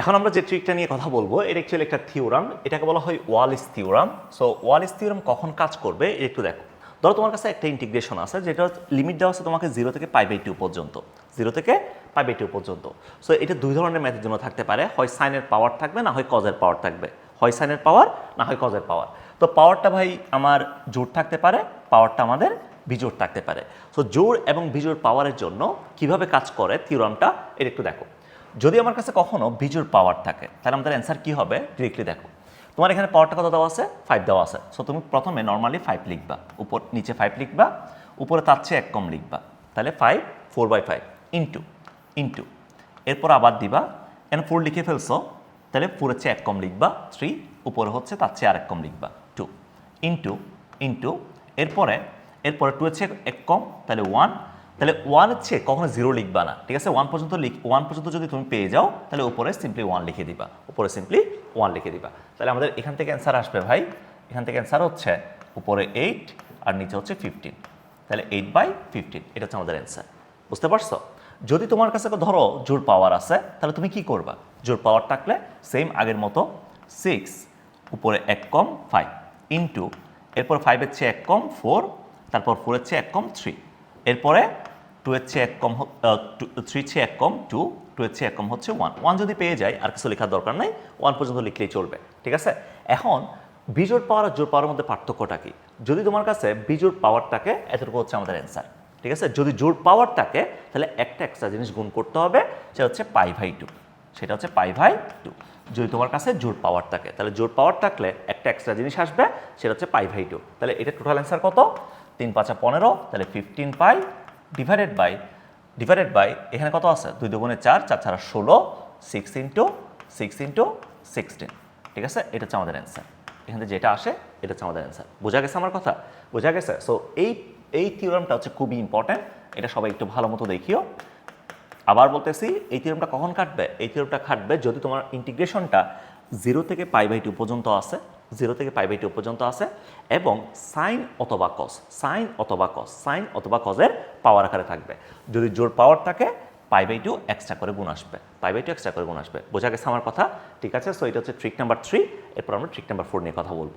এখন আমরা যে ট্রিকটা নিয়ে কথা বলব, এটা অ্যাকচুয়ালি একটা থিওরাম এটাকে বলা হয় Wallis theorem so Wallis theorem কখন কাজ করবে একটু দেখো। ধরো তোমার কাছে একটা ইন্টিগ্রেশন আছে যেটা লিমিট দেওয়া আছে তোমাকে জিরো থেকে পাই টু পর্যন্ত। জিরো থেকে পাই টু পর্যন্ত। সো এটা দুই ধরনের ম্যাথের জন্য থাকতে পারে। হয় সাইনের পাওয়ার থাকবে, না হয় কজের পাওয়ার থাকবে। হয় সাইনের পাওয়ার না হয় কজের পাওয়ার তো পাওয়ারটা ভাই আমার জোর থাকতে পারে পাওয়ারটা আমাদের বিজোড় থাকতে পারে। সো জোর এবং বিজোড় পাওয়ারের জন্য কীভাবে কাজ করে থিওরামটা এটা একটু দেখো। যদি আমার কাছে কখনো বিজোড় পাওয়ার থাকে, তাহলে আমাদের অ্যান্সার কী হবে? ডিরেক্টলি দেখো। তোমার এখানে পাওয়ারটা কত দেওয়া আছে? ফাইভ দেওয়া আছে। সো তুমি প্রথমে নর্মালি ফাইভ লিখবা। উপর, নিচে ফাইভ লিখবা। উপরে তার চেয়ে এক কম লিখবা। তাহলে five four by five into into এরপর আবার দিবা। এখানে ফোর লিখে ফেলছো। তাহলে ফোরের চেয়ে এক কম লিখবা। থ্রি উপরে হচ্ছে তার চেয়ে আরেক কম লিখবা। টু ইন্টু ইন্টু এরপরে এরপরে টু এর চেয়ে এক কম। তাহলে ওয়ান তাহলে ওয়ানের চেয়ে কখনো জিরো লিখবা না, ঠিক আছে? ওয়ান পর্যন্ত লিখ ওয়ান পর্যন্ত যদি তুমি পেয়ে যাও, তাহলে উপরে সিম্পলি ওয়ান লিখে দিবা। উপরে সিম্পলি ওয়ান লিখে দিবা। তাহলে আমাদের এখান থেকে অ্যান্সার আসবে ভাই। এখান থেকে অ্যান্সার হচ্ছে উপরে এইট আর নিচে হচ্ছে ফিফটিন তাহলে এইট বাই ফিফটিন এটা হচ্ছে আমাদের অ্যান্সার বুঝতে পারছ? যদি তোমার কাছে ধরো জোর পাওয়ার আছে, তাহলে তুমি কি করবা? জোর পাওয়ার থাকলে সেম আগের মতো সিক্স উপরে এক কম ফাইভ ইন্টু এরপর ফাইভের চেয়ে এক কম ফোর তারপর ফোরের চেয়ে এক কম থ্রি এরপরে টু এর চেয়ে এক কম থ্রি চেয়ে এক কম টু টু এর চেয়ে এক কম হচ্ছে ওয়ান ওয়ান যদি পেয়ে যায়, আর কিছু লেখার দরকার নাই ওয়ান পর্যন্ত লিখলেই চলবে, ঠিক আছে? এখন, বিজোড় পাওয়ার আর জোর পাওয়ার মধ্যে পার্থক্যটা কি? যদি তোমার কাছে বিজোড় পাওয়ারটাকে, এতটুকু হচ্ছে আমাদের অ্যান্সার ঠিক আছে? যদি জোর পাওয়ারটাকে, তাহলে একটা এক্সট্রা জিনিস গুণ করতে হবে, সেটা হচ্ছে পাই ভাই টু সেটা হচ্ছে পাই ভাই টু যদি তোমার কাছে জোর পাওয়ার থাকে, তাহলে জোর পাওয়ার থাকলে একটা এক্সট্রা জিনিস আসবে, সেটা হচ্ছে পাই ভাই টু তাহলে এটা টোটাল অ্যান্সার কত? তিন পাঁচা পনেরো, তাহলে fifteen pi divided by divided by এখানে কত আছে? দুই দুগুণে চার চার ছাড়া ষোলো six into six into sixteen ঠিক আছে? এটা হচ্ছে আমাদের অ্যান্সার এখান যেটা আসে, এটা হচ্ছে আমাদের অ্যান্সার বোঝা গেছে আমার কথা? বোঝা গেছে? সো এই এই থিওরামটা হচ্ছে খুবই ইম্পর্ট্যান্ট এটা সবাই একটু ভালো মতো দেখিও। আবার বলতেছি, এই থিওরামটা কখন কাটবে? এই থিওরামটা কাটবে যদি তোমার ইন্টিগ্রেশনটা জিরো থেকে পাই বাই টু পর্যন্ত আসে জিরো থেকে পাই বাই টু পর্যন্ত আছে এবং সাইন অথবা কস সাইন অথবা কস সাইন অথবা কজের পাওয়ার আকারে থাকবে। যদি জোর পাওয়ার থাকে পাই বাই টু এক্সট্রা করে গুণ আসবে। পাই বাই টু এক্সট্রা করে গুণ আসবে। বোঝা গেছে আমার কথা? ঠিক আছে? সো এটা হচ্ছে ট্রিক নাম্বার থ্রি এরপর আমরা ট্রিক নাম্বার ফোর নিয়ে কথা বলব।